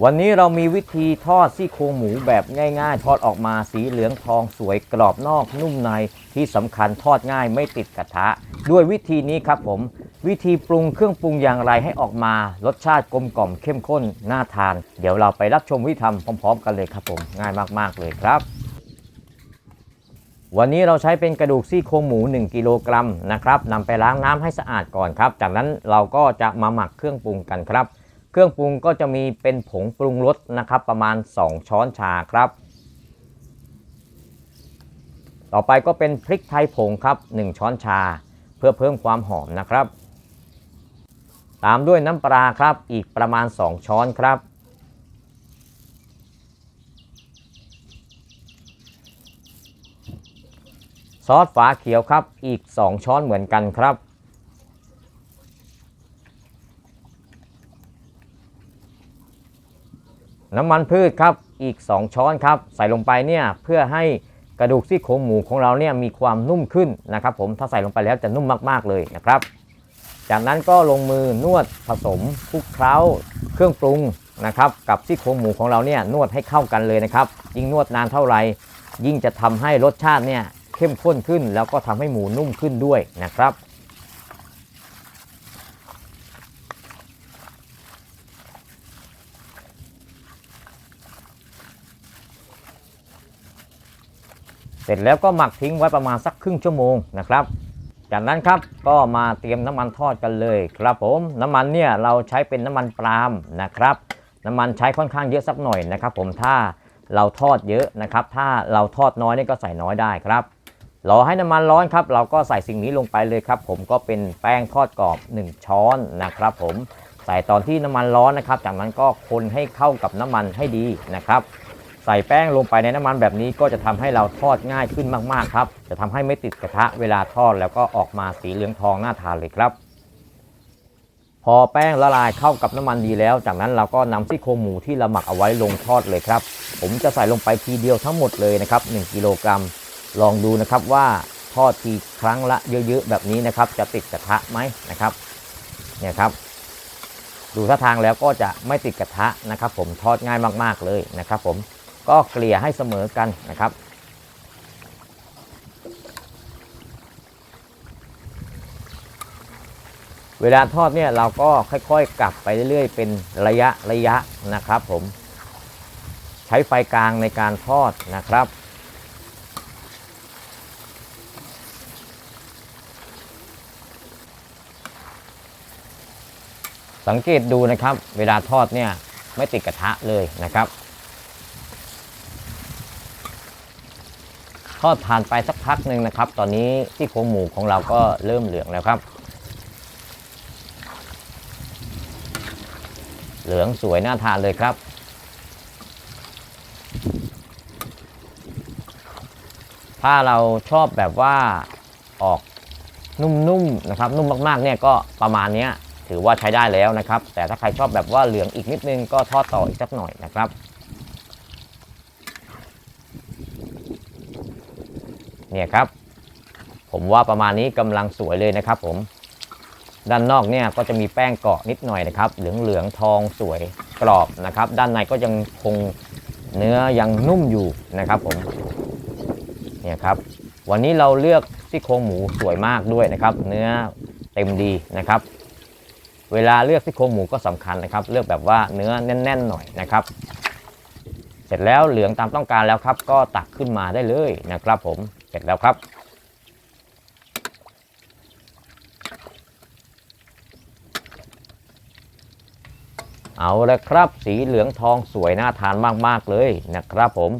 วันนี้เรามีวิธีทอดซี่โครงหมูแบบง่ายๆ ทอดออกมาสีเหลืองทองสวยกรอบนอกนุ่มในที่สำคัญทอดง่ายไม่ติดกระทะ ด้วยวิธีนี้ครับผม วิธีปรุงเครื่องปรุงอย่างไรให้ออกมา รสชาติกลมกล่อมเข้มข้นน่าทาน เดี๋ยวเราไปรับชมวิธีทำพร้อมๆ กันเลยครับผมง่ายมากๆเลยครับ วันนี้เราใช้เป็นกระดูกซี่โครงหมู 1กิโลกรัมนะครับนำไปล้างน้ำให้สะอาดก่อนครับ จากนั้นเราก็จะมาหมักเครื่องปรุงกันครับ เครื่องปรุงก็จะมีเป็นผงปรุงรสนะครับ ประมาณ 2 ช้อนชาครับ ต่อไปก็เป็นพริกไทยผงครับ 1 ช้อนชา เพื่อเพิ่มความหอมนะครับ ตามด้วยน้ำปลาครับอีกประมาณ 2 ช้อนครับ ซอสฝาเขียวครับอีก 2 ช้อนเหมือนกันครับ น้ำมันพืชครับอีก 2 ช้อนครับใส่ลงไปเนี่ยเพื่อให้กระดูกซี่โครงหมูของเราเนี่ยมีความนุ่มขึ้นนะครับผมถ้าใส่ลงไปแล้วจะนุ่มมากๆเลยนะครับ จากนั้นก็ลงมือนวดผสมคลุกเคล้าเครื่องปรุงนะครับกับซี่โครงหมูของเราเนี่ยนวดให้เข้ากันเลยนะครับยิ่งนวดนานเท่าไหร่ยิ่งจะทำให้รสชาติเนี่ยเข้มข้นขึ้น แล้วก็ทำให้หมูนุ่มขึ้นด้วยนะครับ เสร็จแล้วก็หมักทิ้งไว้ประมาณสักครึ่งชั่วโมงนะครับจากนั้นครับก็มาเตรียมน้ำมันทอดกันเลยครับผมน้ำมันเนี่ยเราใช้เป็นน้ำมันปาล์มนะครับน้ำมันใช้ค่อนข้างเยอะสักหน่อยนะครับผมถ้าเราทอดเยอะนะครับ ถ้าเราทอดน้อยนี่ก็ใส่น้อยได้ครับรอให้น้ำมันร้อนครับ เราก็ใส่สิ่งนี้ลงไปเลยครับ ผมก็เป็นแป้งทอดกรอบ 1 ช้อนนะครับ ผมใส่ตอนที่น้ำมันร้อนนะครับ จากนั้นก็คนให้เข้ากับน้ำมันให้ดีนะครับ ใส่แป้งลงไปในน้ำมันแบบนี้ก็จะทำให้เราทอดง่ายขึ้นมากๆครับ จะทำให้ไม่ติดกระทะเวลาทอดแล้วก็ออกมาสีเหลืองทองน่าทานเลยครับ พอแป้งละลายเข้ากับน้ำมันดีแล้ว จากนั้นเราก็นำซี่โครงหมูที่เราหมักเอาไว้ลงทอดเลยครับ ผมจะใส่ลงไปทีเดียวทั้งหมดเลยนะครับ1กิโลกรัมลองดูนะครับว่าทอดทีครั้งละเยอะๆแบบนี้นะครับ จะติดกระทะไหมนะครับเนี่ยครับดูท่าทางแล้วก็จะไม่ติดกระทะนะครับ ผมทอดง่ายมากๆเลยนะครับผม ก็เกลี่ยให้เสมอกันนะครับ เวลาทอดเนี่ยเราก็ค่อยๆกลับไปเรื่อยๆ เป็นระยะระยะนะครับผม ใช้ไฟกลางในการทอดนะครับสังเกตดูนะครับ เวลาทอดเนี่ยไม่ติดกระทะเลยนะครับ ทอดผ่านไปสักพักหนึ่งนะครับ ตอนนี้ที่โครงหมูของเราก็เริ่มเหลืองแล้วครับ เหลืองสวยน่าทานเลยครับถ้าเราชอบแบบว่าออกนุ่มๆนะครับ นุ่มมากๆเนี่ยก็ประมาณนี้ถือว่าใช้ได้แล้วนะครับ แต่ถ้าใครชอบแบบว่าเหลืองอีกนิดนึงก็ทอดต่ออีกสักหน่อยนะครับ เนี่ยครับ ผมว่าประมาณนี้กำลังสวยเลยนะครับ ผม ด้านนอกเนี่ยก็จะมีแป้งเกาะนิดหน่อยนะครับ เหลืองเหลืองทองสวยกรอบนะครับ ด้านในก็ยังคงเนื้อยังนุ่มอยู่นะครับ ผม เนี่ยครับ วันนี้เราเลือกซี่โครงหมูสวยมากด้วยนะครับ เนื้อเต็มดีนะครับ เวลาเลือกซี่โครงหมูก็สำคัญนะครับ เลือกแบบว่าเนื้อแน่น ๆ หน่อยนะครับเสร็จแล้วเหลืองตามต้องการแล้วครับ ก็ตักขึ้นมาได้เลยนะครับผม เสร็จแล้วครับ เอาละครับ สีเหลืองทองสวยน่าทานมาก ๆ เลยนะครับผม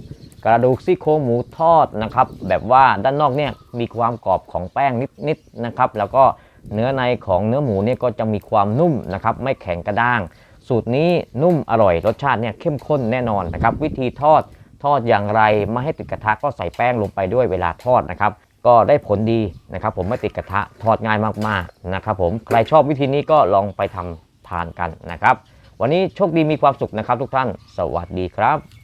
กระดูกซี่โครงหมูทอดนะครับ แบบว่าด้านนอกเนี่ยมีความกรอบของแป้งนิดๆนะครับ แล้วก็เนื้อในของเนื้อหมูเนี่ยก็จะมีความนุ่มนะครับ ไม่แข็งกระด้าง สูตรนี้นุ่มอร่อยรสชาติเนี่ยเข้มข้นแน่นอนนะครับ วิธีทอด ทอดอย่างไรไม่ให้ติดกระทะก็ใส่แป้งลงไปด้วยเวลาทอดนะครับก็ได้ผลดีนะครับผมไม่ติดกระทะทอดง่ายมากๆนะครับผมใครชอบวิธีนี้ก็ลองไปทำทานกันนะครับ วันนี้โชคดีมีความสุขนะครับทุกท่าน สวัสดีครับ